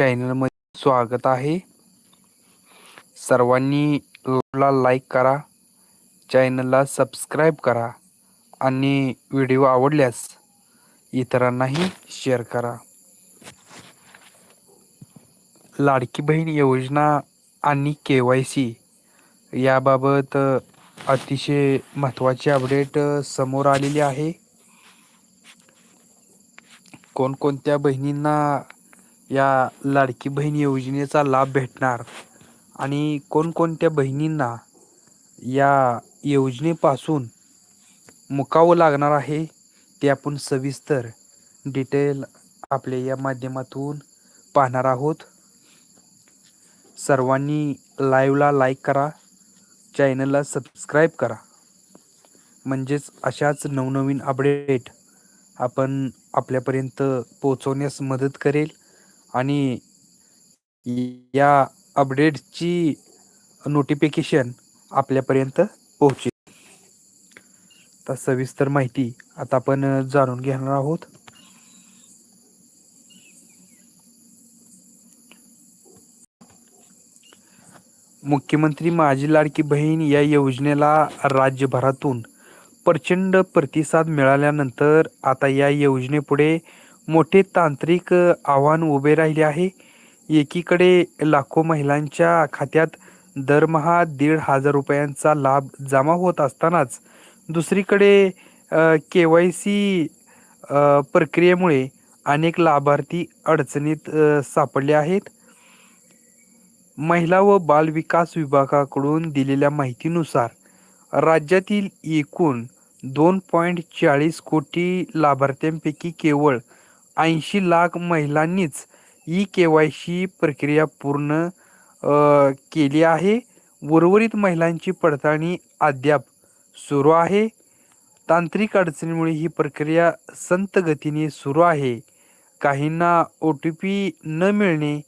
चॅनलमध्ये स्वागत आहे. सर्वांनी ला लाईक करा चॅनलला सबस्क्राईब करा आणि व्हिडिओ आवडल्यास इतरांनाही शेअर करा. लाडकी बहीण योजना आणि के वाय सी याबाबत अतिशय महत्त्वाची अपडेट समोर आलेली आहे. कोणकोणत्या बहिणींना या लाडकी बहीण योजनेचा लाभ भेटणार? आणि कोणकोणत्या बहिणींना या योजनेपासून मुकावं लागणार आहे ते आपण सविस्तर डिटेल आपल्या या माध्यमातून पाहणार आहोत. सर्वांनी लाईव्हला लाईक करा चॅनलला सबस्क्राईब करा. म्हणजेच अशाच नवनवीन अपडेट आपण आपल्यापर्यंत पोचवण्यास मदत करेल. आणि या अपडेटची नोटिफिकेशन आपल्यापर्यंत पोहोचेल. तर सविस्तर माहिती आता आपण जाणून घेणार आहोत. मुख्यमंत्री माझी लाडकी बहीण या योजनेला राज्यभरातून प्रचंड प्रतिसाद मिळाल्यानंतर आता या योजनेपुढे मोठे तांत्रिक आव्हान उभे राहिले आहे. एकीकडे लाखो महिलांच्या खात्यात दरमहा दीड हजार रुपयांचा लाभ जमा होत असतानाच दुसरीकडे के वाय सी प्रक्रियेमुळे अनेक लाभार्थी अडचणीत सापडले आहेत. महिला व बाल विकास विभागाकडून दिलेल्या माहितीनुसार राज्यातील एकूण दोन पॉईंट चाळीस कोटी लाभार्थ्यांपैकी केवळ ऐंशी लाख महिलांनीच ई के वाय सी प्रक्रिया पूर्ण केली आहे. उर्वरित महिलांची पडताळणी अद्याप सुरू आहे. तांत्रिक अडचणीमुळे ही प्रक्रिया संत गतीने सुरू आहे. काहींना ओ टी पी न मिळणे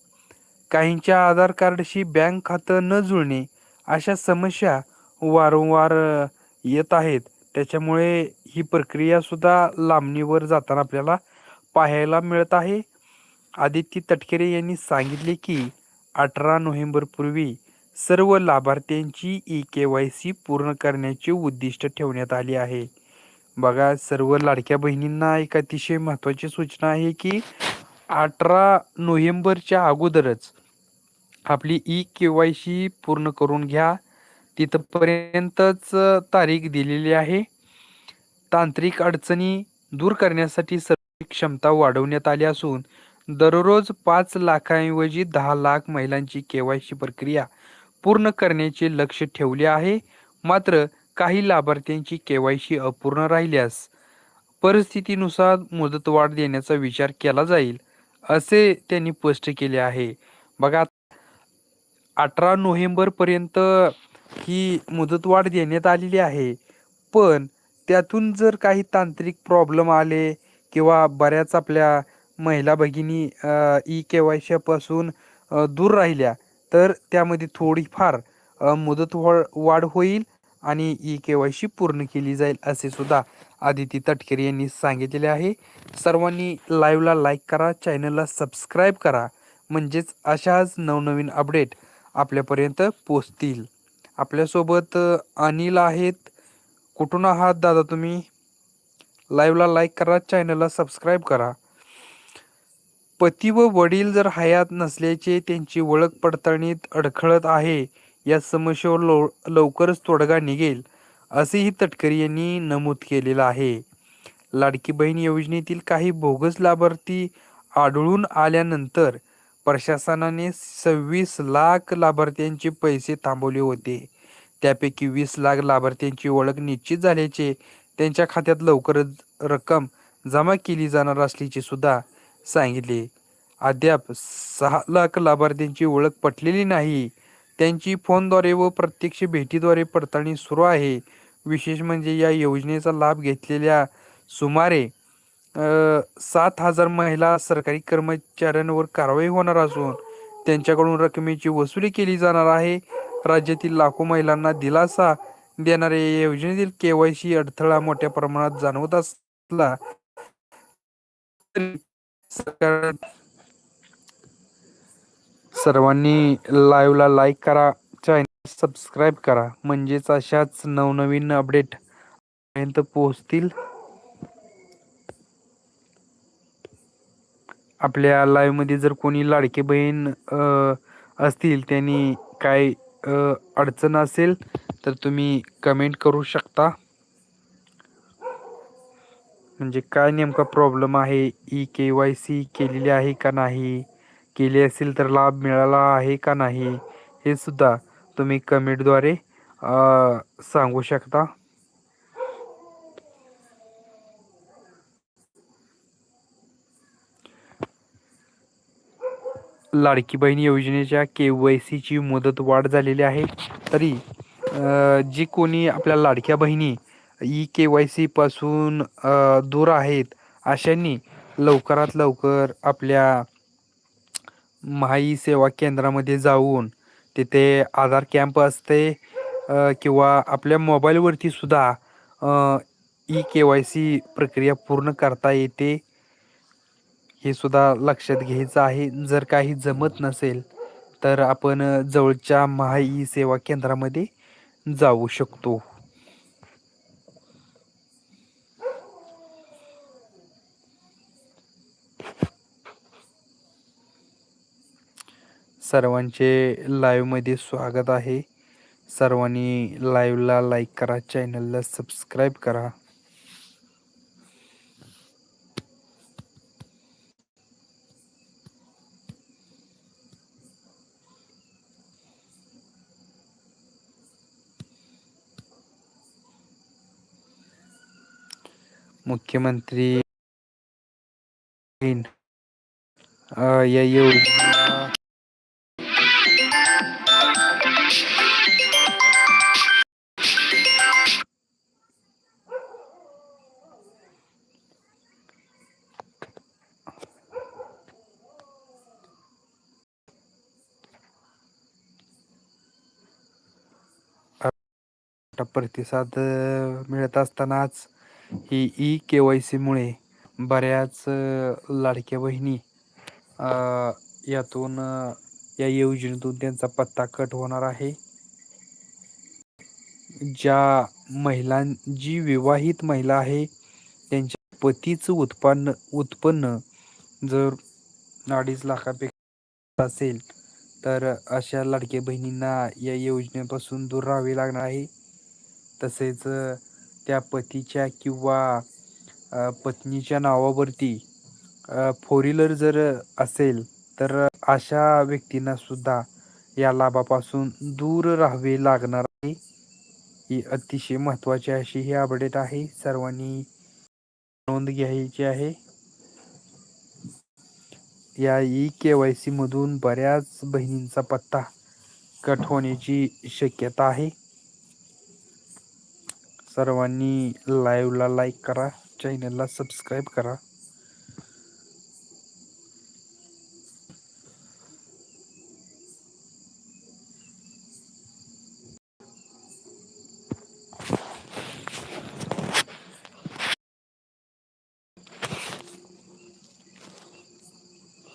काहींच्या आधार कार्डशी बँक खातं न जुळणे अशा समस्या वारंवार येत आहेत. त्याच्यामुळे ही प्रक्रियासुद्धा लांबणीवर जाताना आपल्याला पाहायला मिळत आहे. आदित्य तटकरे यांनी सांगितले की अठरा नोव्हेंबरपूर्वी सर्व लाभार्थ्यांची ई के वाय सी पूर्ण करण्याचे उद्दिष्ट ठेवण्यात आले आहे. बघा सर्व लाडक्या बहिणींना एक अतिशय महत्त्वाची सूचना आहे की अठरा नोव्हेंबरच्या अगोदरच आपली ई के वाय सी पूर्ण करून घ्या. तिथपर्यंतच तारीख दिलेली आहे. तांत्रिक अडचणी दूर करण्यासाठी सर्व क्षमता वाढवण्यात आली असून दररोज पाच लाखांऐवजी दहा लाख महिलांची के वाय सी प्रक्रिया पूर्ण करण्याचे लक्ष ठेवले आहे. मात्र काही लाभार्थ्यांची के वाय सी अपूर्ण राहिल्यास परिस्थितीनुसार मुदतवाढ देण्याचा विचार केला जाईल असे त्यांनी स्पष्ट केले आहे. बघा अठरा नोव्हेंबरपर्यंत ही मुदतवाढ देण्यात आलेली आहे. पण त्यातून जर काही तांत्रिक प्रॉब्लेम आले किंवा बऱ्याच आपल्या महिला भगिनी ई के वाय सीपासून दूर राहिल्या तर त्यामध्ये थोडीफार मुदत वाढ होईल आणि ई के वाय सी पूर्ण केली जाईल असे सुद्धा आदिती तटकरे यांनी सांगितलेले आहे. सर्वांनी लाईव्हला लाईक करा चॅनलला सबस्क्राईब करा. म्हणजेच अशाच नवनवीन अपडेट आपल्यापर्यंत पोचतील आपल्यासोबत अनिल आहेत. कुठून आहात दादा तुम्ही? लाईव्हला लाईक करा चॅनलला सबस्क्राईब करा. पती व वडील जर हयात नसल्याचे त्यांची ओळख पडताळणीत अडखळत आहे या समस्येवर लव लवकरच तोडगा निघेल असेही तटकरी यांनी नमूद केलेलं आहे. लाडकी बहीण योजनेतील काही बोगस लाभार्थी आढळून आल्यानंतर प्रशासनाने सव्वीस लाख लाभार्थ्यांचे पैसे थांबवले होते. त्यापैकी वीस लाख लाभार्थ्यांची ओळख निश्चित झाल्याचे त्यांच्या खात्यात लवकरच रक्कम जमा केली जाणार असल्याचे सुद्धा सांगितले. अद्याप सहा लाख लाभार्थ्यांची ओळख पटलेली नाही. त्यांची फोनद्वारे व प्रत्यक्ष भेटीद्वारे पडताळणी सुरू आहे. विशेष म्हणजे या योजनेचा लाभ घेतलेल्या सुमारे सात हजार महिला सरकारी कर्मचाऱ्यांवर कारवाई होणार असून त्यांच्याकडून रकमेची वसुली केली जाणार आहे. राज्यातील लाखो महिलांना दिलासा देणाऱ्या या योजनेतील केवायसी अडथळा मोठ्या प्रमाणात जाणवत असला सरकार सर्वांनी लाईव्हला लाईक करा चॅनल सबस्क्राईब करा. म्हणजेच अशाच नवनवीन अपडेट पर्यंत पोहोचतील. आपल्या लाईव्हमध्ये जर कोणी लाडके बहीण असतील त्यांनी काय अडचण असेल तर तुम्ही कमेंट करू शकता. म्हणजे काय नेमका प्रॉब्लेम आहे? ई के वाय सी केलेली आहे का नाही? केली असेल तर लाभ मिळाला आहे का नाही? हे सुद्धा तुम्ही कमेंटद्वारे सांगू शकता. लाडकी बहीण योजनेच्या के वाय सीची मुदत वाढ झालेली आहे. तरी जी कोणी आपल्या लाडक्या बहिणी ई के वाय सी पासून दूर आहेत अशांनी लवकरात लवकर आपल्या महाई सेवा केंद्रामध्ये जाऊन तिथे आधार कॅम्प असते किंवा आपल्या मोबाईलवरती सुद्धा ई के वाय सी प्रक्रिया पूर्ण करता येते हे सुद्धा लक्षात घ्यायचं आहे. जर काही जमत नसेल तर आपण जवळच्या महाई सेवा केंद्रामध्ये जाऊ शकतो. सर्वांचे लाईव्हमध्ये स्वागत आहे. सर्वांनी लाईव्हला लाईक करा चॅनलला सबस्क्राईब करा. मुख्यमंत्री या योजना प्रतिसाद मिळत असतानाच ही ई के वाय सीमुळे बऱ्याच लाडक्या बहिणी यातून या योजनेतून त्यांचा पत्ता कट होणार आहे. ज्या महिलां जी विवाहित महिला आहे त्यांच्या पतीचं उत्पन्न उत्पन्न जर अडीच लाखापेक्षा असेल तर अशा लाडक्या बहिणींना या योजनेपासून दूर राहावे लागणार आहे. तसेच त्या पतीच्या किंवा पत्नीच्या नावावरती फोर व्हीलर जर असेल तर अशा व्यक्तींना सुद्धा या लाभापासून दूर राहावे लागणार आहे. ही अतिशय महत्त्वाची अशी ही अपडेट आहे. सर्वांनी नोंद घ्यायची आहे. या ई के वाय सी मधून बऱ्याच बहिणींचा पत्ता कट होण्याची शक्यता आहे. सर्वांनी लाईव्हला लाईक करा चॅनलला सबस्क्राईब करा.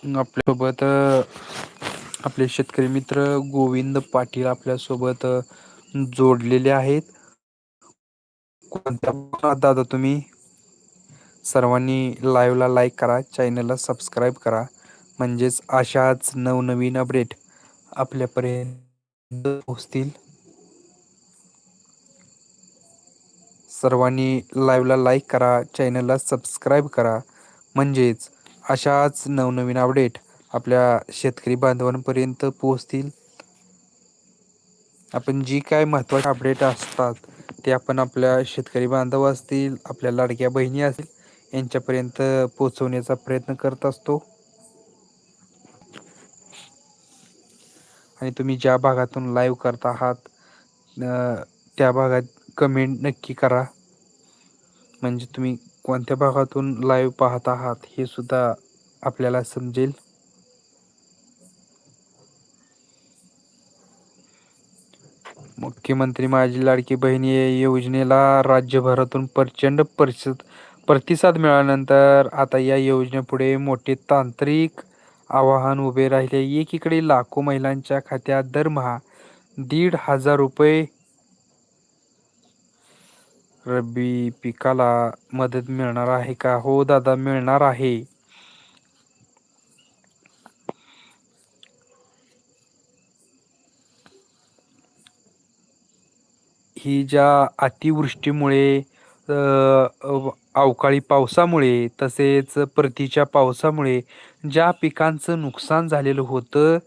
आपल्यासोबत आपले शेतकरी मित्र गोविंद पाटील आपल्यासोबत जोडलेले आहेत. दादा तुम्ही सर्वांनी लाईव्हला लाईक करा चॅनलला सबस्क्राईब करा. म्हणजेच अशाच नवनवीन अपडेट आपल्यापर्यंत पोहोचतील. सर्वांनी लाईव्हला लाईक करा चॅनलला सबस्क्राईब करा. म्हणजेच अशाच नवनवीन अपडेट आपल्या शेतकरी बांधवांपर्यंत पोहोचतील. आपण जी काय महत्त्वाचे अपडेट असतात ते आपण आपल्या शेतकरी बांधव असतील आपल्या लाडक्या बहिणी असतील यांच्यापर्यंत पोचवण्याचा प्रयत्न करत असतो. आणि तुम्ही ज्या भागातून लाईव्ह करत आहात त्या भागात कमेंट नक्की करा. म्हणजे तुम्ही कोणत्या भागातून लाईव्ह पाहत आहात हे सुद्धा आपल्याला समजेल. मुख्यमंत्री माझी लाडकी बहिणी योजनेला राज्यभरातून प्रचंड परिषद प्रतिसाद मिळाल्यानंतर आता या योजनेपुढे मोठे तांत्रिक आवाहन उभे राहिले. एकीकडे लाखो महिलांच्या खात्यात दरमहा दीड हजार रुपये रब्बी पिकाला मदत मिळणार आहे का? हो दादा मिळणार आहे. ही ज्या अतिवृष्टीमुळे अवकाळी पावसामुळे तसेच परतीच्या पावसामुळे ज्या पिकांचं नुकसान झालेलं होतं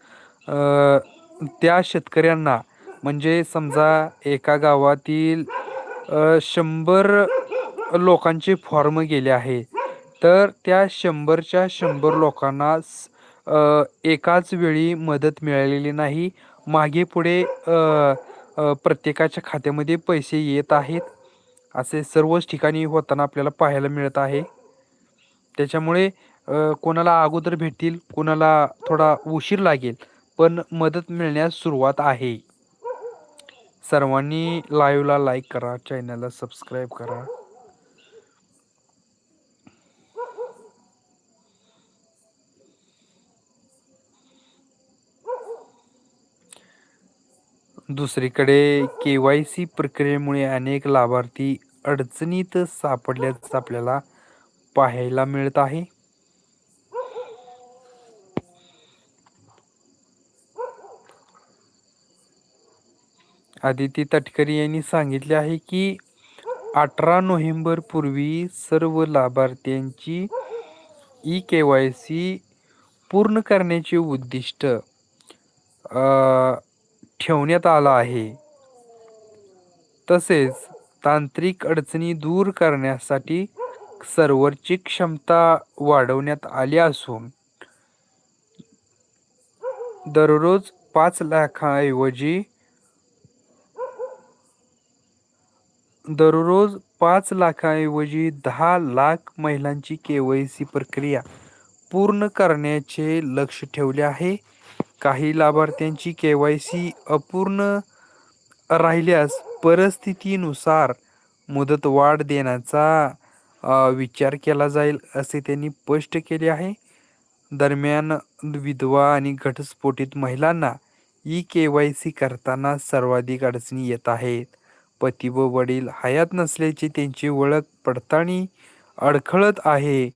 त्या शेतकऱ्यांना म्हणजे समजा एका गावातील शंभर लोकांचे फॉर्म गेले आहे तर त्या शंभरच्या शंभर लोकांना एकाच वेळी मदत मिळालेली नाही. मागे पुढे प्रत्येकाच्या खात्यामध्ये पैसे येत आहेत. असे सर्वच ठिकाणी होताना आपल्याला पाहायला मिळत आहे. त्याच्यामुळे कोणाला अगोदर भेटतील कोणाला थोडा उशीर लागेल पण मदत मिळण्यास सुरुवात आहे. सर्वांनी लाईव्हला लाईक करा चॅनलला सबस्क्राईब करा. दुसरीकडे के वाय सी प्रक्रियेमुळे अनेक लाभार्थी अडचणीत सापडल्याचं आपल्याला पाहायला मिळत आहे. आदिती तटकरी यांनी सांगितले आहे की अठरा नोव्हेंबर पूर्वी सर्व लाभार्थ्यांची ई के वाय सी पूर्ण करण्याचे उद्दिष्ट ठेवण्यात आला आहे. तसेच तांत्रिक अडचणी दूर करण्यासाठी सर्व्हरची क्षमता वाढवण्यात आली असून दररोज पाच लाखाऐवजी दररोज पाच लाखाऐवजी दहा लाख महिलांची के वाय सी प्रक्रिया पूर्ण करण्याचे लक्ष ठेवले आहे. काही लाभार्थ्यांची के वाय सी अपूर्ण राहिल्यास परिस्थितीनुसार मुदतवाढ देण्याचा विचार केला जाईल असे त्यांनी स्पष्ट केले आहे. दरम्यान विधवा आणि घटस्फोटित महिलांना ई के वाय सी करताना सर्वाधिक अडचणी येत आहेत. पती व वडील हयात नसल्याची त्यांची ओळख पडताळणी अडखळत आहे.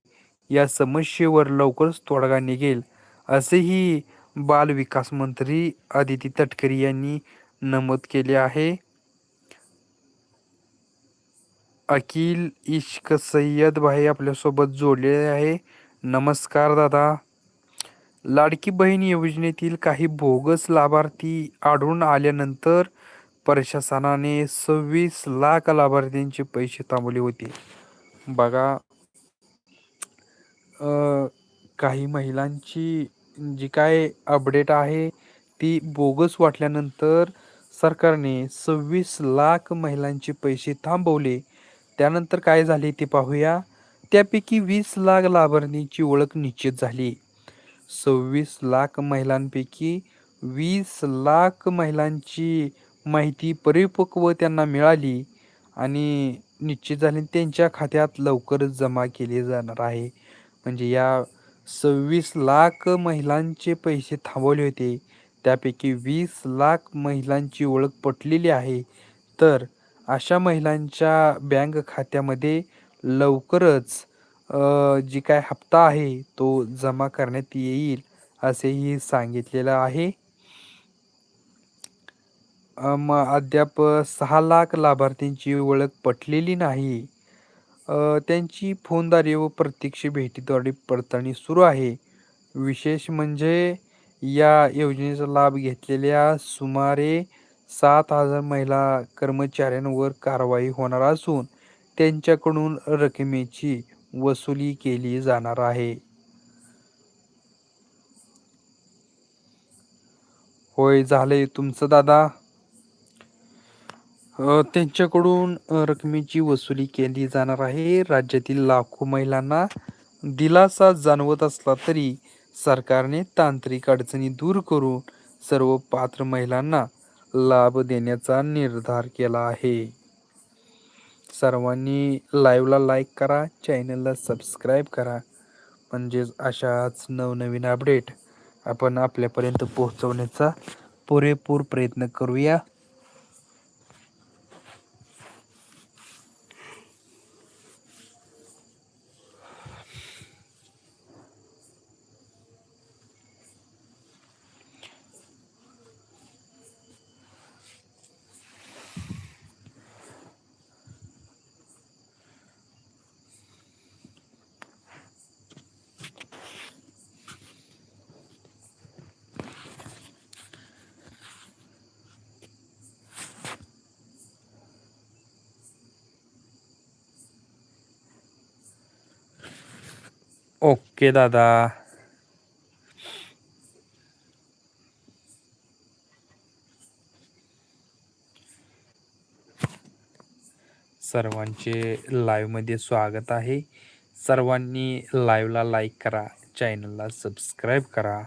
या समस्येवर लवकरच तोडगा निघेल असेही बाल विकास मंत्री आदिती तटकरी यांनी नमूद केले आहे. अखिल इश्क सय्यद भाई आपल्यासोबत जोडलेले आहे. नमस्कार दादा. लाडकी बहीण योजनेतील काही बोगस लाभार्थी आढळून आल्यानंतर प्रशासनाने सव्वीस लाख लाभार्थ्यांचे पैसे थांबवले होते. बघा काही महिलांची जी काय अपडेट आहे ती बोगस वाटल्यानंतर सरकारने सव्वीस लाख महिलांचे पैसे थांबवले. त्यानंतर काय झाले ते पाहूया. त्यापैकी वीस लाख लाभार्थींची ओळख निश्चित झाली. सव्वीस लाख महिलांपैकी वीस लाख महिलांची माहिती परिपक्व त्यांना मिळाली आणि निश्चित झाले त्यांच्या खात्यात लवकरच जमा केली जाणार आहे. म्हणजे या सव्वीस लाख महिलांचे पैसे थांबवले होते. त्यापैकी वीस लाख महिलांची ओळख पटलेली आहे. तर अशा महिलांच्या बँक खात्यामध्ये लवकरच जी काय हप्ता आहे तो जमा करण्यात येईल असेही सांगितलेलं आहे. मग अद्याप सहा लाख लाभार्थींची ओळख पटलेली नाही. त्यांची फोनद्वारे व प्रत्यक्ष भेटीद्वारे पडताळणी सुरू आहे. विशेष म्हणजे या योजनेचा लाभ घेतलेल्या सुमारे सात हजार महिला कर्मचाऱ्यांवर कारवाई होणार असून त्यांच्याकडून रकमेची वसुली केली जाणार आहे. होय झालंय तुमचं दादा? त्यांच्याकडून रकमेची वसुली केली जाणार आहे. राज्यातील लाखो महिलांना दिलासा जाणवत असला तरी सरकारने तांत्रिक अडचणी दूर करून सर्व पात्र महिलांना लाभ देण्याचा निर्धार केला आहे. सर्वांनी लाईव्हला लाईक करा चॅनलला सबस्क्राईब करा. म्हणजेच अशाच नवनवीन अपडेट आपण आपल्यापर्यंत पोहोचवण्याचा पुरेपूर प्रयत्न करूया. ओके दादा सर्वांचे लाईव्हमध्ये स्वागत आहे. सर्वांनी लाईव्हला लाईक करा चॅनलला सबस्क्राईब करा.